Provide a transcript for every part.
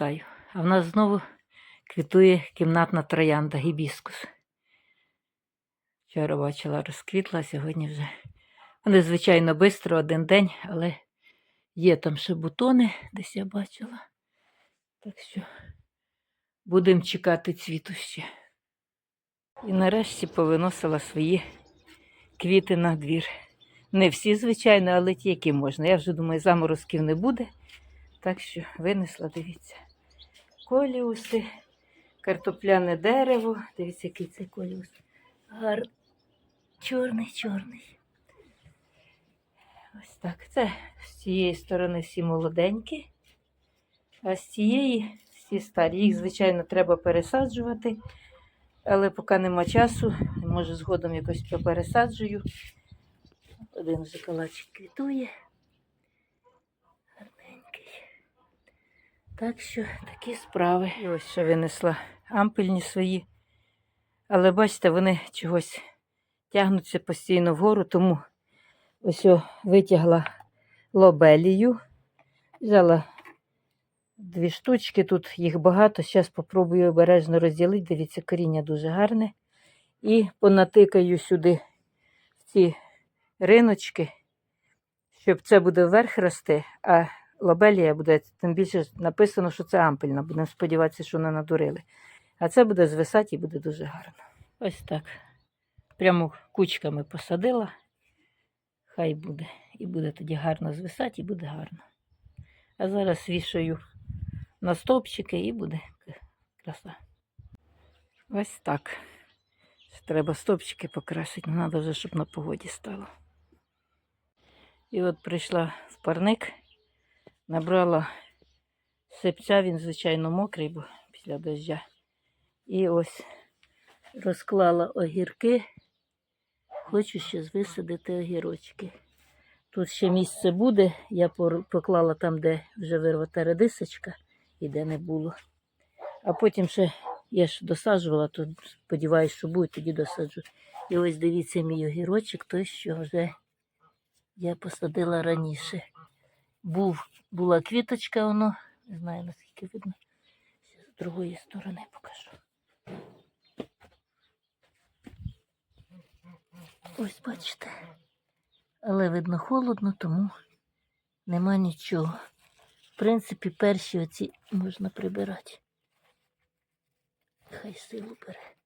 розквітаю. А в нас знову квітує кімнатна троянда гібіскус. Вчора бачила, розквітла, сьогодні вже. Вони, звичайно, швидко, один день, але є там ще бутони, десь я бачила. Так що будемо чекати цвіту ще. І нарешті повиносила свої квіти на двір. Не всі, звичайно, але ті, які можна. Я вже думаю, заморозків не буде. Так що винесла, дивіться. Коліуси, картопляне дерево. Дивіться, який це коліус. Гар... Чорний, чорний. Ось так. Це з цієї сторони всі молоденькі, а з цієї всі старі. Їх, звичайно, треба пересаджувати, але поки нема часу, може згодом якось попересаджую. Один вже калачик квітує. Так що такі справи. І ось ще винесла ампельні свої. Але бачите, вони чогось тягнуться постійно вгору, тому ось о витягла лобелію. Взяла дві штучки, тут їх багато. Зараз спробую обережно розділити. Дивіться, коріння дуже гарне. І понатикаю сюди в ці риночки, щоб це буде вверх рости, а лобелія буде, тим більше написано, що це ампельна. Будемо сподіватися, що не надурили. А це буде звисати і буде дуже гарно. Ось так. Прямо кучками посадила. Хай буде. І буде тоді гарно звисати, і буде гарно. А зараз вішаю на стовпчики і буде краса. Ось так. Треба стовпчики покрасити, але треба вже, щоб на погоді стало. І от прийшла в парник, набрала сипця, він, звичайно, мокрий, бо після дождя. І ось розклала огірки. Хочу ще висадити огірочки. Тут ще місце буде. Я поклала там, де вже вирвата редисочка і де не було. А потім ще я ж досаджувала, то сподіваюся, що буде, тоді досаджу. І ось дивіться мій огірочок, той, що вже я посадила раніше. Був, була квіточка, воно, не знаю наскільки видно. Ще з другої сторони покажу. Ось бачите. Але видно холодно, тому нема нічого. В принципі, перші оці можна прибирати. Хай силу бере.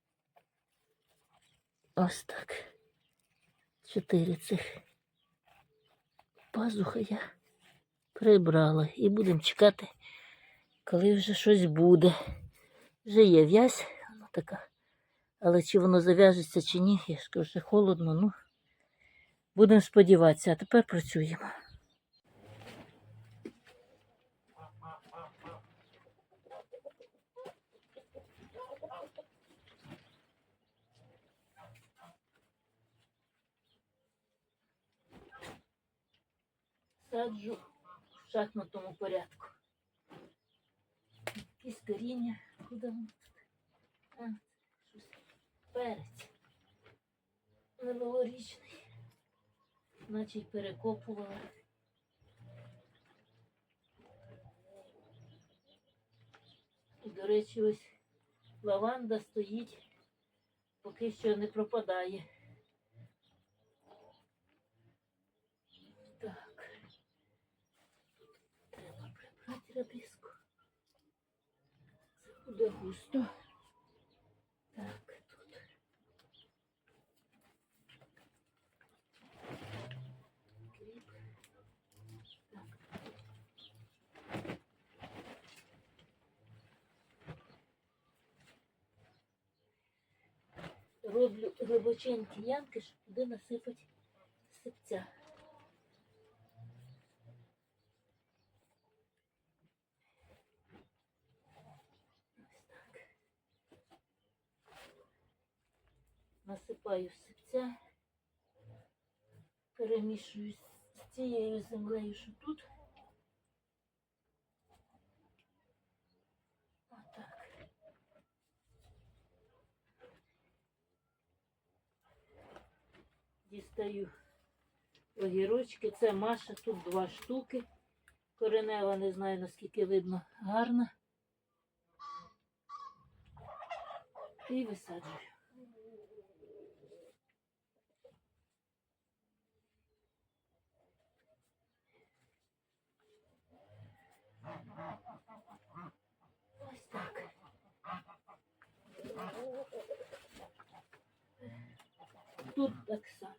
Ось так. Чотири цих пазуха я прибрала. І будемо чекати, коли вже щось буде. Вже є в'язь, вона така. Але чи воно зав'яжеться, чи ні, я ж кажу, холодно, ну. Будемо сподіватися, а тепер працюємо. Саджу шахматному порядку. Якісь коріння, куди воно тут? А, щось. Перець. Минулорічний. Наче й перекопувала. І, до речі, ось лаванда стоїть, поки що не пропадає. Так. Треба прибрати рабіску. Це буде густо. Так, тут. Кріп. Так. Роблю глибоченькі ямки, щоб туди насипати сипця. насипаю сипця, перемішую з цією землею, що тут. Отак. Дістаю огірочки. Це Маша, тут два штуки. Коренева, не знаю, наскільки видно, гарна. І висаджую. Тут так само.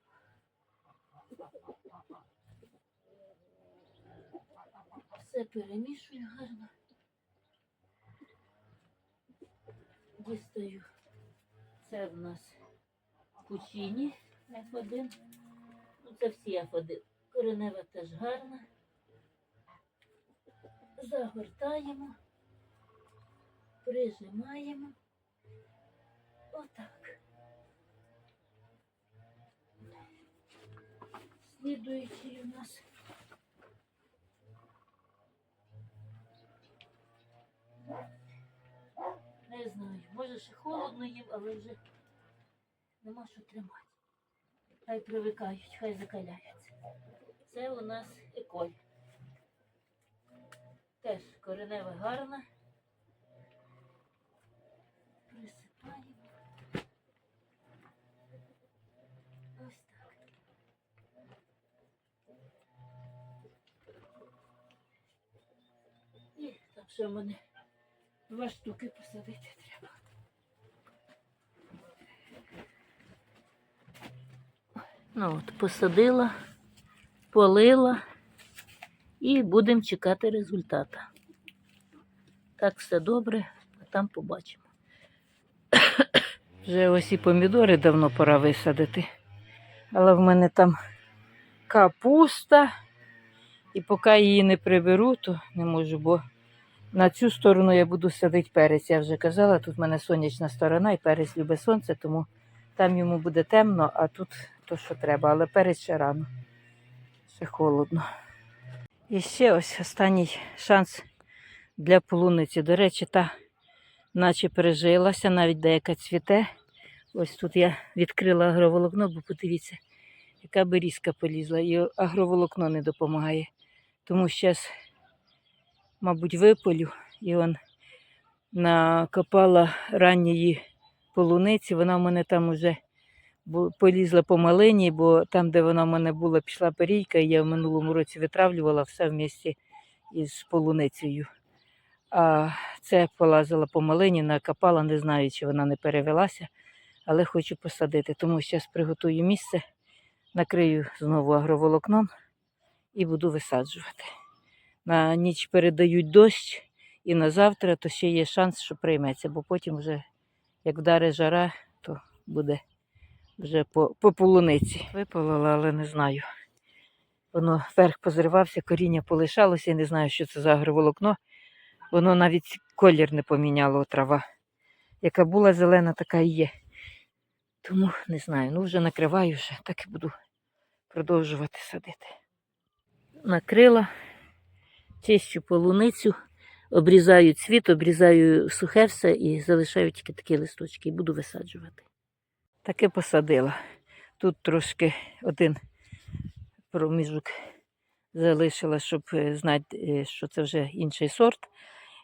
Все перемішую гарно. Дістаю. Це в нас пучині F1. Ну, це всі F1. Коренева теж гарна. Загортаємо, прижимаємо. Отак. Слідуючий у нас. Не знаю, може ще холодно їм, але вже нема що тримати. Хай привикають, хай закаляються. Це у нас еколь. Теж коренева гарна. Присипаємо. Ось так. І там ще в мене два штуки посадити треба. Ну от, посадила, полила і будемо чекати результата. Так все добре, а там побачимо. Вже ось і помідори давно пора висадити. Але в мене там капуста. І поки її не приберу, то не можу, бо на цю сторону я буду садити перець. Я вже казала, тут в мене сонячна сторона і перець любить сонце, тому там йому буде темно, а тут то, що треба. Але перець ще рано. Ще холодно. І ще ось останній шанс для полуниці. До речі, та наче пережилася, навіть деяка цвіте. Ось тут я відкрила агроволокно, бо подивіться, яка берізка полізла. І агроволокно не допомагає. Тому зараз, мабуть, виполю і он накопала ранньої полуниці. Вона в мене там уже полізла по малині, бо там, де вона в мене була, пішла перійка, і я в минулому році витравлювала все в місті із полуницею. А це полазила по малині, накопала, не знаю, чи вона не перевелася, але хочу посадити. Тому зараз приготую місце, накрию знову агроволокном і буду висаджувати. На ніч передають дощ, і на завтра то ще є шанс, що прийметься, бо потім вже, як вдаре жара, то буде вже по, по полуниці. Випалила, але не знаю. Воно вверх позривався, коріння полишалося, і не знаю, що це за агроволокно. Воно навіть колір не поміняло трава. Яка була зелена, така і є. Тому не знаю. Ну вже накриваю вже, так і буду продовжувати садити. Накрила, чищу полуницю, обрізаю цвіт, обрізаю сухе все і залишаю тільки такі листочки і буду висаджувати. Таке посадила. Тут трошки один проміжок залишила, щоб е, знати, е, що це вже інший сорт.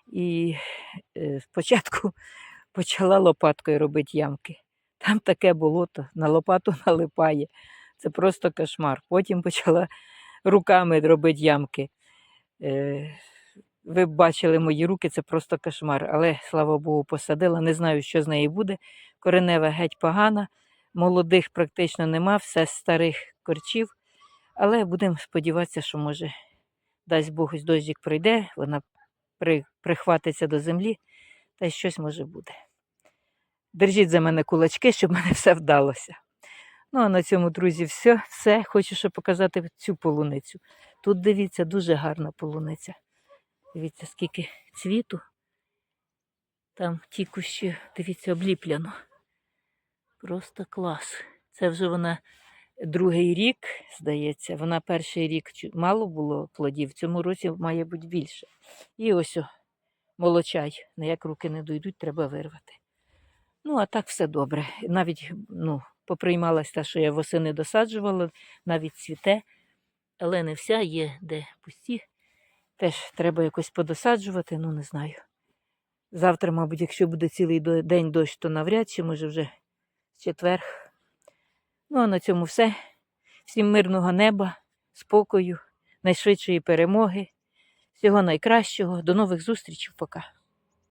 І е, спочатку почала лопаткою робити ямки. Там таке болото, на лопату налипає. Це просто кошмар. Потім почала руками робити ямки. Е, Ви бачили мої руки, це просто кошмар. Але, слава Богу, посадила. Не знаю, що з неї буде. Коренева геть погана, молодих практично нема, все з старих корчів. Але будемо сподіватися, що може дасть Бог ось дощик пройде, вона при, прихватиться до землі, та й щось може буде. Держіть за мене кулачки, щоб мене все вдалося. Ну, а на цьому, друзі, все. все. Хочу ще показати цю полуницю. Тут дивіться, дуже гарна полуниця. Дивіться, скільки цвіту. Там ті кущі, дивіться, обліпляно. Просто клас. Це вже вона другий рік, здається. Вона перший рік мало було плодів, в цьому році має бути більше. І ось о, молочай. На як руки не дойдуть, треба вирвати. Ну, а так все добре. Навіть ну, поприймалась та, що я восени досаджувала, навіть цвіте, але не вся є де пусті. Теж треба якось подосаджувати, ну не знаю. Завтра, мабуть, якщо буде цілий день дощ, то навряд чи, може вже четвер. Ну, а на цьому все. Всім мирного неба, спокою, найшвидшої перемоги. Всього найкращого. До нових зустрічей. Пока.